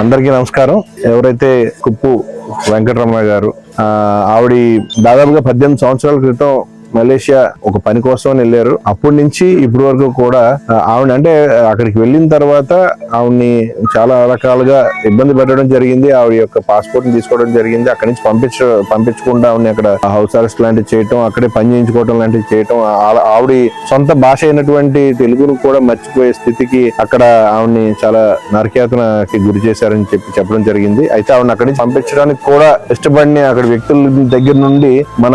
అందరికీ నమస్కారం. ఎవరైతే కుప్పు వెంకటరమణ గారు ఆవిడ దాదాపుగా పద్దెనిమిది సంవత్సరాల క్రితం మలేషియా ఒక పని కోసం వెళ్ళారు. అప్పటి నుంచి ఇప్పటి వరకు కూడా ఆవిడ అంటే అక్కడికి వెళ్ళిన తర్వాత ఆవిడ్ని చాలా రకాలుగా ఇబ్బంది పెట్టడం జరిగింది. ఆవిడ యొక్క పాస్పోర్ట్ని తీసుకోవడం జరిగింది. అక్కడి నుంచి పంపించ పంపించకుండా ఆవిడని అక్కడ హౌస్ అరెస్ట్ లాంటివి చేయటం అక్కడే పని చేయించుకోవటం లాంటివి చేయటం ఆవిడ సొంత భాష అయినటువంటి తెలుగును కూడా మర్చిపోయే స్థితికి అక్కడ ఆవిడ్ని చాలా నరకేతనకి గురి చేశారని చెప్పి చెప్పడం జరిగింది. అయితే ఆవిడని అక్కడి నుంచి పంపించడానికి కూడా ఇష్టపడిన అక్కడ వ్యక్తుల దగ్గర నుండి మన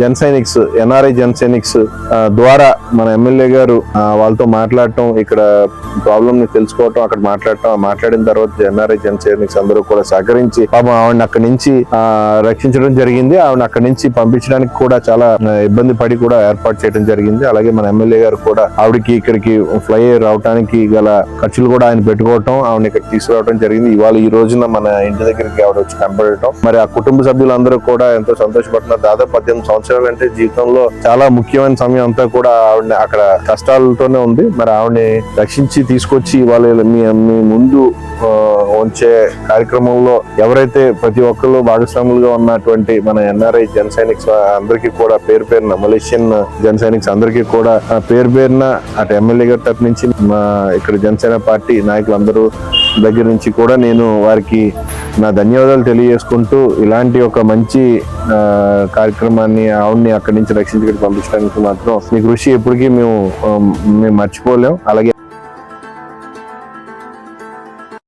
జన సైనిక్స్ ఎన్ఆర్ఐ జన్సెనిక్స్ ద్వారా మన ఎమ్మెల్యే గారు వాళ్ళతో మాట్లాడటం ఇక్కడ ప్రాబ్లమ్ని తెలుసుకోవటం అక్కడ మాట్లాడటం మాట్లాడిన తర్వాత ఎన్ఆర్ఐ జన సైనిక్స్ అందరూ కూడా సహకరించి పాపం ఆవిడని అక్కడి నుంచి రక్షించడం జరిగింది. ఆవిడ అక్కడి నుంచి పంపించడానికి కూడా చాలా ఇబ్బంది పడి కూడా ఏర్పాటు చేయడం జరిగింది. అలాగే మన ఎమ్మెల్యే గారు కూడా ఆవిడకి ఇక్కడికి ఫ్లై రావడానికి గల ఖర్చులు కూడా ఆయన పెట్టుకోవటం ఆవిడ ఇక్కడ తీసుకురావడం జరిగింది. ఇవాళ ఈ రోజున మన ఇంటి దగ్గరికి ఆవిడ వచ్చి కనపడటం. మరి ఆ కుటుంబ సభ్యులందరూ కూడా ఎంతో సంతోషపడుతున్నారు. దాదాపు పద్దెనిమిది సంవత్సరాలు అంటే జీవితంలో చాలా ముఖ్యమైన సమయం అంతా కూడా ఆవిడ అక్కడ కష్టాలతోనే ఉంది. మరి ఆవిడని రక్షించి తీసుకొచ్చి వాళ్ళ మీ మీ ముందు ఉంచే కార్యక్రమంలో ఎవరైతే ప్రతి ఒక్కరు భాగస్వాములుగా ఉన్నటువంటి మన ఎన్ఆర్ఐ జన సైనిక్స్ అందరికీ కూడా పేరు పేరున మలేషియన్ జన సైనిక్స్ అందరికీ కూడా పేరు పేరున అటు ఎమ్మెల్యే గారి తరపు నుంచి మా ఇక్కడ జనసేన పార్టీ నాయకులందరూ దగ్గర నుంచి కూడా నేను వారికి నా ధన్యవాదాలు తెలియజేసుకుంటూ ఇలాంటి ఒక మంచి కార్యక్రమాన్ని ఆవిడ్ని అక్కడి నుంచి రక్షించుకుని పంపించడానికి మాత్రం మీ కృషి ఎప్పటికీ మేము మేము మర్చిపోలేం. అలాగే